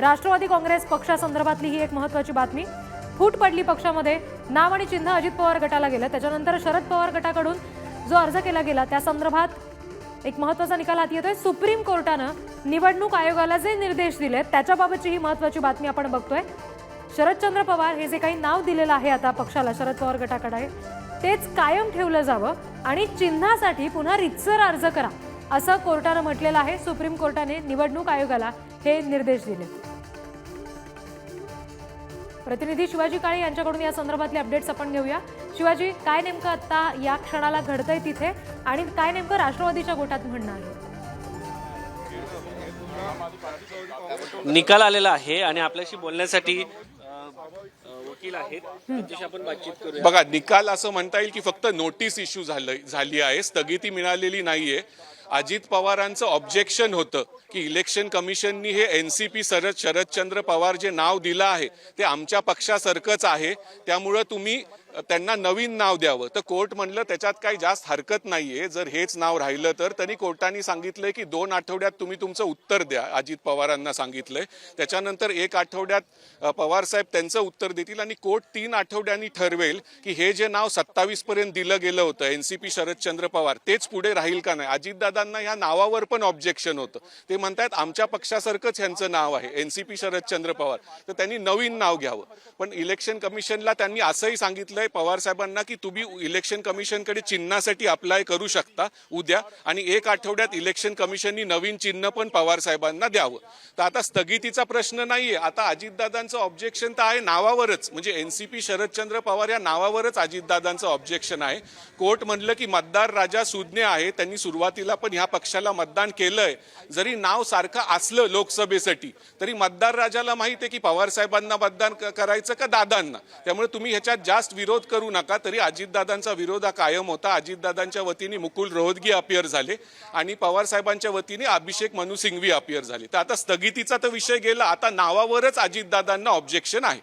राष्ट्रवादी काँग्रेस पक्षासंदर्भातली ही एक महत्वाची बातमी. फूट पडली पक्षामध्ये. नाव आणि चिन्ह अजित पवार गटाला गेलं. त्याच्यानंतर शरद पवार गटाकडून जो अर्ज केला गेला त्या संदर्भात एक महत्त्वाचा निकाल हाती येतोय. सुप्रीम कोर्टानं निवडणूक आयोगाला जे निर्देश दिले त्याच्याबाबतची ही महत्वाची बातमी आपण बघतोय. शरदचंद्र पवार हे जे काही नाव दिलेलं आहे आता पक्षाला शरद पवार गटाकडे तेच कायम ठेवलं जावं आणि चिन्हासाठी पुन्हा रितसर अर्ज करा असं कोर्टानं म्हटलेलं आहे. सुप्रीम कोर्टाने निवडणूक आयोगाला हे निर्देश दिले प्रतिनिधी शिवाजी काळे यांच्याकडून या संदर्भातले अपडेट्स आपण घेऊया. शिवाजी काय नेमकं आता या क्षणाला घडतंय तिथे आणि काय नेमकं राष्ट्रवादीच्या गोटात म्हणणं आहे? निकाल आलेला आहे आणि आपल्याशी बोलण्यासाठी वकील आहेत. त्यांच्याशी आपण बातचीत करूया. बघा निकाल असं म्हणता येईल की फक्त नोटीस इश्यू झालं झाली आहे. स्थगिती मिळालेली नाहीये. अजित पवारांचं ऑब्जेक्शन होतं की इलेक्शन कमिशननी हे N C P Sharad Sharadchandra Pawar जे नाव दिलं आहे ते आमच्या पक्षासारखंच आहे. त्यामुळं तुम्ही त्यांना नवीन नाव द्यावं. तर कोर्ट म्हणलं त्याच्यात काही जास्त हरकत नाहीये. जर हेच नाव राहिलं तर त्यांनी कोर्टाने सांगितलंय की दोन आठवड्यात तुम्ही तुमचं उत्तर द्या अजित पवारांना सांगितलंय. त्याच्यानंतर एक आठवड्यात पवार साहेब त्यांचं उत्तर देतील आणि कोर्ट तीन आठवड्यांनी ठरवेल की हे जे नाव सत्तावीस पर्यंत दिलं गेलं होतं एनसीपी शरदचंद्र पवार तेच पुढे राहील का नाही? अजितदादांना ह्या नावावर पण ऑब्जेक्शन होतं. ते म्हणतात आमच्या पक्षासारखंच ह्यांचं नाव आहे एनसीपी शरदचंद्र पवार. तर त्यांनी नवीन नाव घ्यावं. पण इलेक्शन कमिशनला त्यांनी असंही सांगितलं सांगितलंय पवार साहेबांना की तुम्ही इलेक्शन कमिशनकडे चिन्हासाठी अप्लाय करू शकता उद्या आणि एक आठवड्यात इलेक्शन कमिशननी नवीन चिन्ह पण पवार साहेबांना द्यावं. तर आता स्थगितीचा प्रश्न नाहीये. आता अजितदादांचं ऑब्जेक्शन तर आहे नावावरच. म्हणजे एनसीपी शरदचंद्र पवार या नावावरच अजितदादांचं ऑब्जेक्शन आहे. कोर्ट म्हणलं की मतदार राजा सुज्ञ आहे. त्यांनी सुरुवातीला पण ह्या पक्षाला मतदान केलंय. जरी नाव सारखं असलं लोकसभेसाठी तरी मतदार राजाला माहिती आहे की पवार साहेबांना मतदान करायचं का दादांना? त्यामुळे तुम्ही ह्याच्यात जास्त विरोध विरोध करू नका तरी अजितदादांचा विरोध हा कायम होता. अजितदादांच्या वतीने मुकुल रोहतगी अपियर झाले आणि पवारसाहेबांच्या वतीने अभिषेक मनु सिंघवी अपियर झाले. तर आता स्थगितीचा तर विषय गेला. आता नावावरच अजितदादांना ऑब्जेक्शन आहे.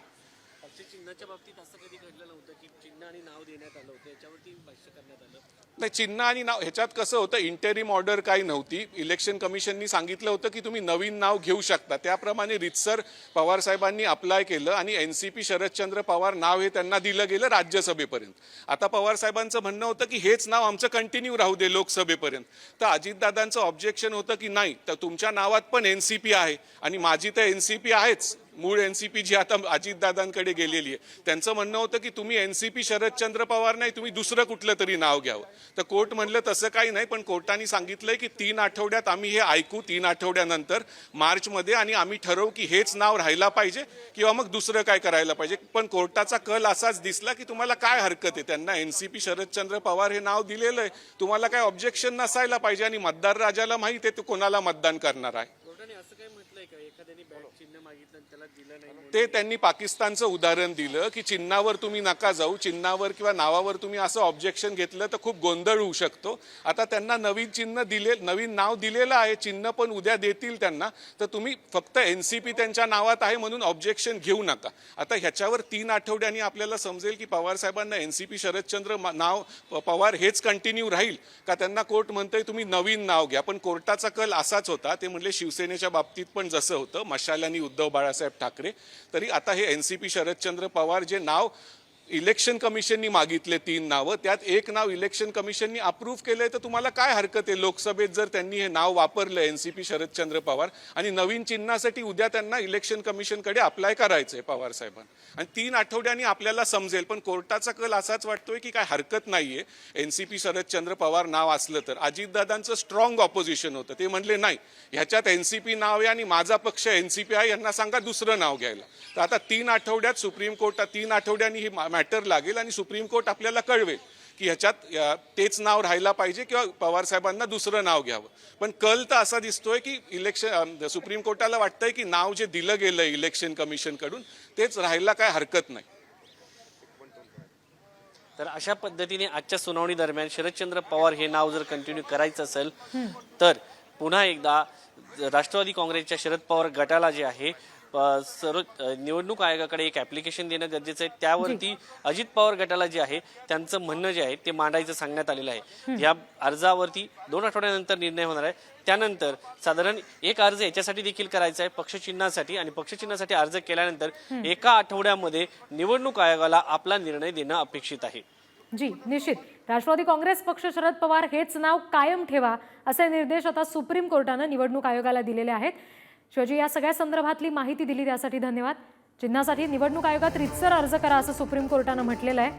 चिन्हाच्या बाबतीत असं कधी घडलं नव्हतं की चिन्ह आणि नाव देण्यात आलं होतं? याच्यावरती भाष्य करण्यात आलं. नाही चिन्ह आणि नाव ह्याच्यात कसं होतं इंटेरिम ऑर्डर काही नव्हती. इलेक्शन कमिशननी सांगितलं होतं की तुम्ही नवीन नाव घेऊ शकता. त्याप्रमाणे रितसर पवार साहेबांनी अप्लाय केलं आणि N C P Sharadchandra Pawar नाव हे त्यांना दिलं गेलं राज्यसभेपर्यंत. आता पवार साहेबांचं म्हणणं होतं की हेच नाव आमचं कंटिन्यू राहू दे लोकसभेपर्यंत. तर अजितदादांचं ऑब्जेक्शन होतं की नाही तर तुमच्या नावात पण एन सी पी आहे आणि माझी तर एन सी पी आहेच. मूळ एनसीपी जी आता अजितदादांकडे गेलेली आहे. त्यांचं म्हणणं होतं की तुम्ही एनसीपी शरदचंद्र पवार नाही तुम्ही दुसरं कुठलं तरी नाव घ्यावं. तर कोर्ट म्हणलं तसं काही नाही पण कोर्टाने सांगितलंय की तीन आठवड्यात आम्ही हे ऐकू तीन आठवड्यानंतर मार्चमध्ये आणि आम्ही ठरवू की हेच नाव राहायला पाहिजे किंवा मग दुसरं काय करायला पाहिजे. पण कोर्टाचा कल असाच दिसला की तुम्हाला काय हरकत आहे? त्यांना एनसीपी शरदचंद्र पवार हे नाव दिलेलं आहे. तुम्हाला काय ऑब्जेक्शन नसायला पाहिजे आणि मतदार राजाला माहीत आहे तो कोणाला मतदान करणार आहे? कोर्टाने असं काय म्हटलंय का? एखाद्याने बॅट चिन्ह मागितलं आणि त्याला दिलं नाही म्हणून? ते त्यांनी पाकिस्तानचं उदाहरण दिलं की चिन्हावर तुम्ही नका जाऊ चिन्हावर किंवा नावावर तुम्ही असं ऑब्जेक्शन घेतलं तर खूप गोंधळ होऊ शकतो. आता त्यांना नवीन चिन्ह दिले नवीन नाव दिलेलं आहे चिन्ह पण उद्या देतील त्यांना तर तुम्ही फक्त एन सी पी त्यांच्या नावात आहे म्हणून ऑब्जेक्शन घेऊ नका. आता ह्याच्यावर तीन आठवड्यांनी आपल्याला समजेल की पवार साहेबांना एन सी पी शरदचंद्र नाव पवार हेच कंटिन्यू राहील का? त्यांना कोर्ट म्हणतंय तुम्ही नवीन नाव घ्या. पण कोर्टाचा कल असाच होता. ते म्हणले शिवसेनेच्या बाबतीत पण जसं होतं मशालानी उद्धव बाळासाहेब ठाकरे तरी आता हे N C P Sharadchandra Pawar जे नाव इलेक्शन कमिशननी मागितले तीन नावं. त्यात एक नाव इलेक्शन कमिशननी अप्रूव्ह केलंय तर तुम्हाला काय हरकत आहे? लोकसभेत जर त्यांनी हे नाव वापरलं एनसीपी शरदचंद्र पवार आणि नवीन चिन्हासाठी उद्या त्यांना इलेक्शन कमिशनकडे अप्लाय करायचं आहे पवार साहेबांना. आणि तीन आठवड्यांनी आपल्याला समजेल पण कोर्टाचा कल असाच वाटतोय की काय हरकत नाहीये. एनसीपी शरदचंद्र पवार नाव असलं तर. अजितदादांचं स्ट्रॉंग ऑपोजिशन होतं. ते म्हणले नाही ह्याच्यात एनसीपी नाव आहे आणि माझा पक्ष एनसीपी आहे यांना सांगा दुसरं नाव घ्यायला. तर आता तीन आठवड्यात सुप्रीम कोर्टात तीन आठवड्यांनी ही मॅटर लागेल आणि सुप्रीम कोर्ट आपल्याला कळवेल की ह्याच्यात तेच नाव राहायला पाहिजे किंवा पवार साहेबांना दुसरं नाव घ्यावं. पण कल तर असा दिसतोय की इलेक्शन सुप्रीम कोर्टाला वाटतंय की नाव जे दिलं गेलं इलेक्शन कमिशनकडून तेच राहायला काय हरकत नाही. तर अशा पद्धतीने आजच्या सुनावणी दरम्यान शरदचंद्र पवार हे नाव जर कंटिन्यू करायचं असेल तर पुन्हा एकदा राष्ट्रवादी काँग्रेसच्या शरद पवार गटाला जे आहे सर्व निवडणूक आयोगाकडे एक ऍप्लिकेशन देणं गरजेचं आहे. त्यावरती अजित पवार गटाला जे आहे त्यांचं म्हणणं जे आहे ते मांडायचं सांगण्यात आलेलं आहे. या अर्जावरती दोन आठवड्यानंतर निर्णय होणार आहे. त्यानंतर साधारण एक अर्ज याच्यासाठी देखील करायचा आहे पक्षचिन्हासाठी. आणि पक्षचिन्हासाठी अर्ज केल्यानंतर एका आठवड्यामध्ये निवडणूक आयोगाला आपला निर्णय देणं अपेक्षित आहे. जी निश्चित. राष्ट्रवादी काँग्रेस पक्ष शरद पवार हेच नाव कायम ठेवा असे निर्देश आता सुप्रीम कोर्टानं निवडणूक आयोगाला दिलेले आहेत. शिवाजी या सगळ्या संदर्भातली माहिती दिली त्यासाठी धन्यवाद. चिन्हासाठी निवडणूक आयोगात रितसर अर्ज करा असं सुप्रीम कोर्टानं म्हटलेलं आहे.